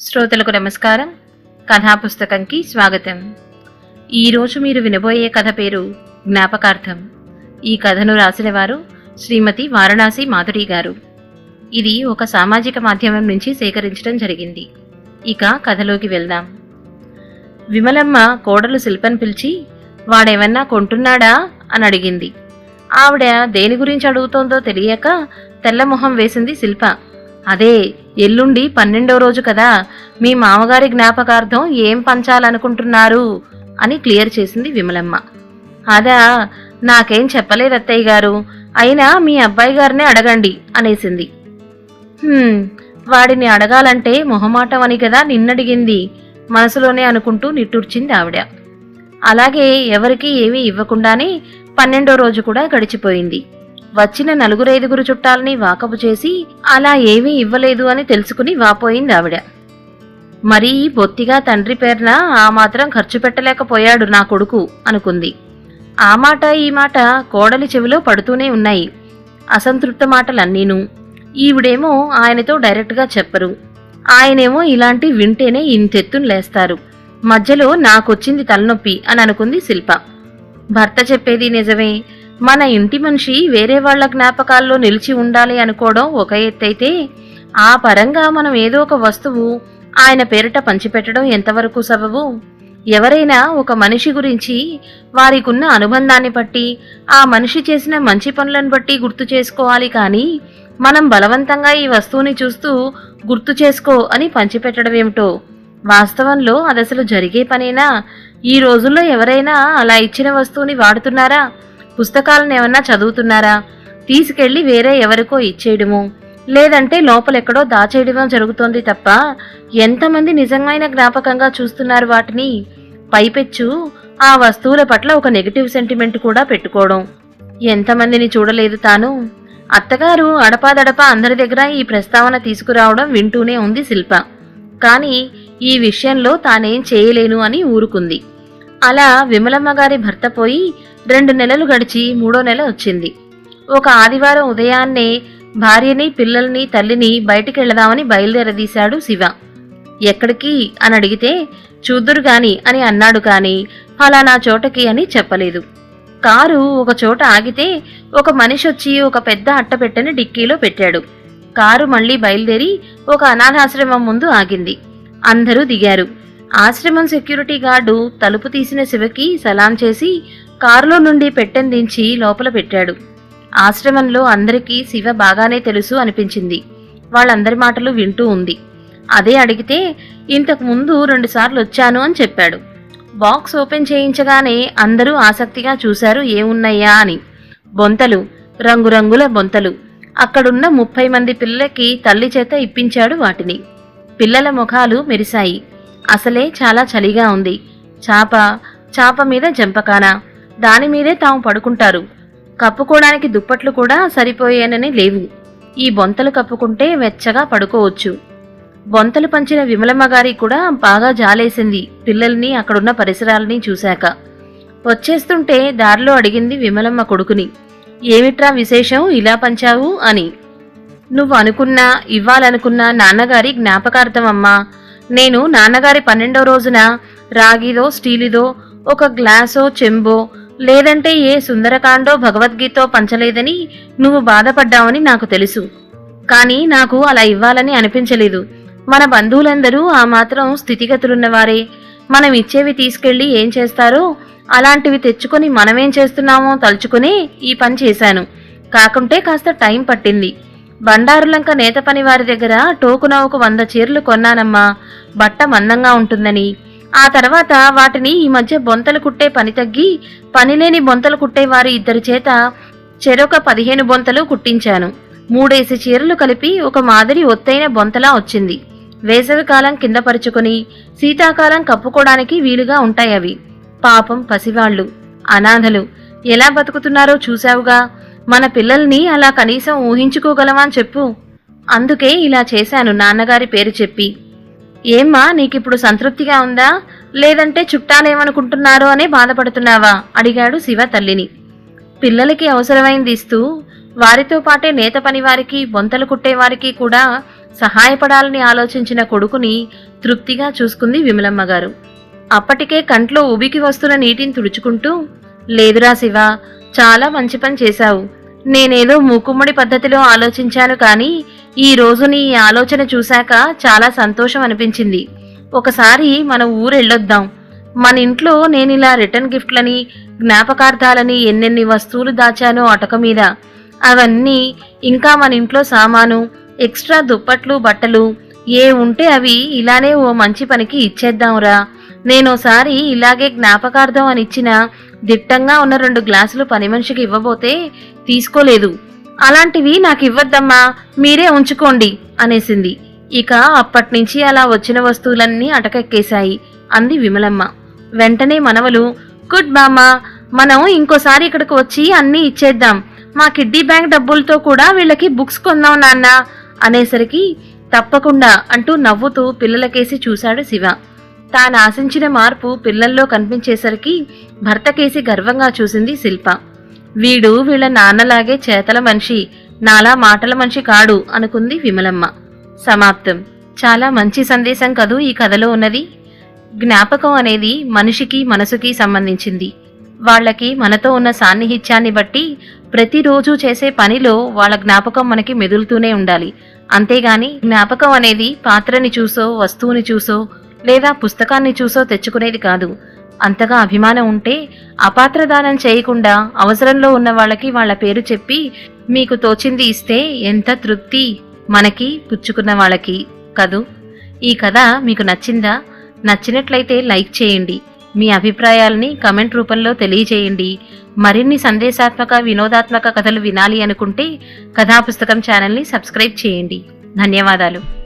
శ్రోతలకు నమస్కారం. కథా పుస్తకంకి స్వాగతం ఈరోజు మీరు వినబోయే కథ పేరు జ్ఞాపకార్థం. ఈ కథను రాసిన వారు శ్రీమతి వారణాసి మాధురి గారు. ఇది ఒక సామాజిక మాధ్యమం నుంచి సేకరించడం జరిగింది. ఇక కథలోకి వెళ్దాం. విమలమ్మ కోడలు శిల్పం పిలిచి వాడేమన్నా కొంటున్నాడా? అని అడిగింది. ఆవిడ దేని గురించి అడుగుతోందో తెలియక తెల్లమొహం వేసింది శిల్ప. అదే ఎల్లుండి పన్నెండో రోజు కదా మీ మామగారి జ్ఞాపకార్థం ఏం పంచాలనుకుంటున్నారు? అని క్లియర్ చేసింది విమలమ్మ. అదా నాకేం చెప్పలేదు అత్తయ్య గారు అయినా మీ అబ్బాయి గారినే అడగండి అనేసింది. వాడిని అడగాలంటే మొహమాటం అని కదా నిన్నడిగింది మనసులోనే అనుకుంటూ నిట్టూర్చింది ఆవిడ. అలాగే ఎవరికీ ఏమీ ఇవ్వకుండానే పన్నెండో రోజు కూడా గడిచిపోయింది. వచ్చిన నలుగురైదుగురు చుట్టాలని వాకపు చేసి అలా ఏమీ ఇవ్వలేదు అని తెలుసుకుని వాపోయింది ఆవిడ. మరీ బొత్తిగా తండ్రి పేరున ఆ మాత్రం ఖర్చు పెట్టలేకపోయాడు నా కొడుకు అనుకుంది. ఆ మాట ఈ మాట కోడలి చెవిలో పడుతూనే ఉన్నాయి. అసంతృప్త మాటలన్నీను. ఈవిడేమో ఆయనతో డైరెక్ట్గా చెప్పరు. ఆయనేమో ఇలాంటి వింటేనే ఇంతెత్తును లేస్తారు. మధ్యలో నాకొచ్చింది తలనొప్పి అని అనుకుంది శిల్ప. భర్త చెప్పేది నిజమే. మన ఇంటి మనిషి వేరే వాళ్ళ జ్ఞాపకాల్లో నిలిచి ఉండాలి అనుకోవడం ఒక ఎత్తైతే ఆ పరంగా మనం ఏదో ఒక వస్తువు ఆయన పేరిట పంచిపెట్టడం ఎంతవరకు సబబు? ఎవరైనా ఒక మనిషి గురించి వారికున్న అనుబంధాన్ని బట్టి ఆ మనిషి చేసిన మంచి పనులను బట్టి గుర్తు చేసుకోవాలి కానీ మనం బలవంతంగా ఈ వస్తువుని చూస్తూ గుర్తు చేసుకో అని పంచిపెట్టడం ఏమిటో వాస్తవంలో అది అసలు జరిగే పనేనా? ఈ రోజుల్లో ఎవరైనా అలా ఇచ్చిన వస్తువుని వాడుతున్నారా? పుస్తకాలను ఏమన్నా చదువుతున్నారా? తీసుకెళ్ళి వేరే ఎవరికో ఇచ్చేయడము. లేదంటే లోపలెక్కడో దాచేయడమో జరుగుతోంది తప్ప ఎంతమంది నిజమైన జ్ఞాపకంగా చూస్తున్నారు వాటిని? పైపెచ్చు ఆ వస్తువుల పట్ల ఒక నెగటివ్ సెంటిమెంట్ కూడా పెట్టుకోవడం. ఎంతమందిని చూడలేదు తాను. అత్తగారు అడపాదడపా అందరి దగ్గర ఈ ప్రస్తావన తీసుకురావడం వింటూనే ఉంది శిల్ప. కానీ ఈ విషయంలో తానేం చేయలేను అని ఊరుకుంది. అలా విమలమ్మ గారి భర్త పోయి రెండు నెలలు గడిచి మూడో నెల వచ్చింది. ఒక ఆదివారం ఉదయాన్నే భార్యని పిల్లల్ని తల్లిని బయటికి వెళదామని బయలుదేరదీశాడు శివ. ఎక్కడికి? అని అడిగితే చూద్దురు గాని అని అన్నాడు కాని ఫలానా చోటకి అని చెప్పలేదు. కారు ఒక చోట ఆగితే ఒక మనిషి వచ్చి ఒక పెద్ద అట్టపెట్టెని డిక్కీలో పెట్టాడు. కారు మళ్ళీ బయలుదేరి ఒక అనాథాశ్రమం ముందు ఆగింది. అందరూ దిగారు. ఆశ్రమం సెక్యూరిటీ గార్డు తలుపు తీసిన శివకి సలాం చేసి కారులో నుండి పెట్టెను దించి లోపల పెట్టాడు. ఆశ్రమంలో అందరికీ శివ బాగానే తెలుసు అనిపించింది. వాళ్ళందరి మాటలు వింటూ ఉంది. అదే అడిగితే ఇంతకు ముందు రెండుసార్లు వచ్చాను అని చెప్పాడు. బాక్స్ ఓపెన్ చేయించగానే అందరూ ఆసక్తిగా చూశారు ఏమున్నాయా అని. బొంతలు రంగురంగుల బొంతలు. అక్కడున్న ముప్పై మంది పిల్లలకి తల్లి చేత ఇప్పించాడు వాటిని. పిల్లల ముఖాలు మెరిశాయి. అసలే చాలా చలిగా ఉంది. చాప చాప మీద జంపకాన. దాని మీదే తాము పడుకుంటారు. కప్పుకోవడానికి దుప్పట్లు కూడా సరిపోయేనని లేవు. ఈ బొంతలు కప్పుకుంటే వెచ్చగా పడుకోవచ్చు. బొంతలు పంచిన విమలమ్మ గారి కూడా బాగా జాలేసింది పిల్లల్ని అక్కడున్న పరిసరాలని చూశాక. వచ్చేస్తుంటే దారిలో అడిగింది విమలమ్మ కొడుకుని. ఏమిట్రా విశేషం? ఇలా పంచావు? అని. నువ్వు అనుకున్నా ఇవ్వాలనుకున్న నాన్నగారి జ్ఞాపకార్థం అమ్మా నేను నాన్నగారి పన్నెండో రోజున రాగిదో స్టీలిదో ఒక గ్లాసో చెంబో లేదంటే ఏ సుందరకాండో భగవద్గీతో పంచలేదని నువ్వు బాధపడ్డావని నాకు తెలుసు. కానీ నాకు అలా ఇవ్వాలని అనిపించలేదు. మన బంధువులందరూ ఆ మాత్రం స్థితిగతులున్నవారే. మనం ఇచ్చేవి తీసుకెళ్ళి ఏం చేస్తారో అలాంటివి తెచ్చుకొని మనమేం చేస్తున్నామో తలుచుకుని ఈ పని చేశాను. కాకుంటే కాస్త టైం పట్టింది. బండారులంక నేతపని వారి దగ్గర టోకునవుకు వంద చీరలు కొన్నానమ్మా. బట్ట మందంగా ఉంటుందని. ఆ తర్వాత వాటిని ఈ మధ్య బొంతలు కుట్టే పని తగ్గి పనిలేని బొంతలు కుట్టేవారి ఇద్దరి చేత చెరొక పదిహేను బొంతలు కుట్టించాను. మూడేసి చీరలు కలిపి ఒక మాదిరి ఒత్తైన బొంతలా వచ్చింది. వేసవికాలం కింద పరుచుకొని శీతాకాలం కప్పుకోవడానికి వీలుగా ఉంటాయి అవి పాపం పసివాళ్ళు. అనాథలు. ఎలా బతుకుతున్నారో చూశావుగా. మన పిల్లల్ని అలా కనీసం ఊహించుకోగలమా అని చెప్పు. అందుకే ఇలా చేశాను నాన్నగారి పేరు చెప్పి. ఏమ్మా నీకిప్పుడు సంతృప్తిగా ఉందా? లేదంటే చుట్టాలేమనుకుంటున్నారో అనే బాధపడుతున్నావా? అడిగాడు శివ తల్లిని. పిల్లలకి అవసరమైంది ఇస్తూ వారితో పాటే నేత పనివారికి బొంతలు కుట్టేవారికి కూడా సహాయపడాలని ఆలోచించిన కొడుకుని తృప్తిగా చూసుకుంది విమలమ్మ గారు. అప్పటికే కంట్లో ఉబికి వస్తున్న నీటిని తుడుచుకుంటూ లేదురా శివ చాలా మంచి పని చేశావు. నేనేదో మూకుమ్మడి పద్ధతిలో ఆలోచించాను కానీ ఈ రోజు నీ ఈ ఆలోచన చూశాక చాలా సంతోషం అనిపించింది. ఒకసారి మన ఊరెళ్ళొద్దాం మన ఇంట్లో నేను ఇలా రిటర్న్ గిఫ్ట్లని జ్ఞాపకార్థాలని ఎన్నెన్ని వస్తువులు దాచానో అటక మీద. అవన్నీ ఇంకా మన ఇంట్లో సామాను ఎక్స్ట్రా దుప్పట్లు బట్టలు ఏ ఉంటే అవి ఇలానే ఓ మంచి పనికి ఇచ్చేద్దాంరా. నేనోసారి ఇలాగే జ్ఞాపకార్థం అని ఇచ్చిన దిట్టంగా ఉన్న రెండు గ్లాసులు పని మనిషికి ఇవ్వబోతే తీసుకోలేదు. అలాంటివి నాకు ఇవ్వద్దమ్మా మీరే ఉంచుకోండి అనేసింది. ఇక అప్పటినుంచి అలా వచ్చిన వస్తువులన్నీ అటకెక్కేశాయి అంది విమలమ్మ. వెంటనే మనవలు గుడ్ బామ్మా మనం ఇంకోసారి ఇక్కడికి వచ్చి అన్నీ ఇచ్చేద్దాం. మా కిడ్డీ బ్యాంక్ డబ్బులతో కూడా వీళ్ళకి బుక్స్ కొందాం నాన్న అనేసరికి తప్పకుండా అంటూ నవ్వుతూ పిల్లలకేసి చూశాడు శివ. తాను ఆశించిన మార్పు పిల్లల్లో కనిపించేసరికి భర్తకేసి గర్వంగా చూసింది శిల్ప. వీడు వీళ్ళ నాన్నలాగే చేతల మనిషి నాలా మాటల మనిషి కాడు అనుకుంది విమలమ్మ. సమాప్తం. చాలా మంచి సందేశం కదూ ఈ కథలో ఉన్నది? జ్ఞాపకం అనేది మనిషికి మనసుకి సంబంధించింది. వాళ్ళకి మనతో ఉన్న సాన్నిహిత్యాన్ని బట్టి ప్రతిరోజు చేసే పనిలో వాళ్ళ జ్ఞాపకం మనకి మెదులుతూనే ఉండాలి. అంతేగాని జ్ఞాపకం అనేది పాత్రని చూసో వస్తువుని చూసో లేదా పుస్తకాన్ని చూసో తెచ్చుకునేది కాదు. అంతగా అభిమానం ఉంటే అపాత్రదానం చేయకుండా అవసరంలో ఉన్న వాళ్ళకి వాళ్ళ పేరు చెప్పి మీకు తోచింది ఇస్తే ఎంత తృప్తి మనకి పుచ్చుకున్న వాళ్ళకి కదూ? ఈ కథ మీకు నచ్చిందా? నచ్చినట్లయితే లైక్ చేయండి. మీ అభిప్రాయాల్ని కమెంట్ రూపంలో తెలియజేయండి. మరిన్ని సందేశాత్మక వినోదాత్మక కథలు వినాలి అనుకుంటే కథాపుస్తకం ఛానల్ని సబ్స్క్రైబ్ చేయండి. ధన్యవాదాలు.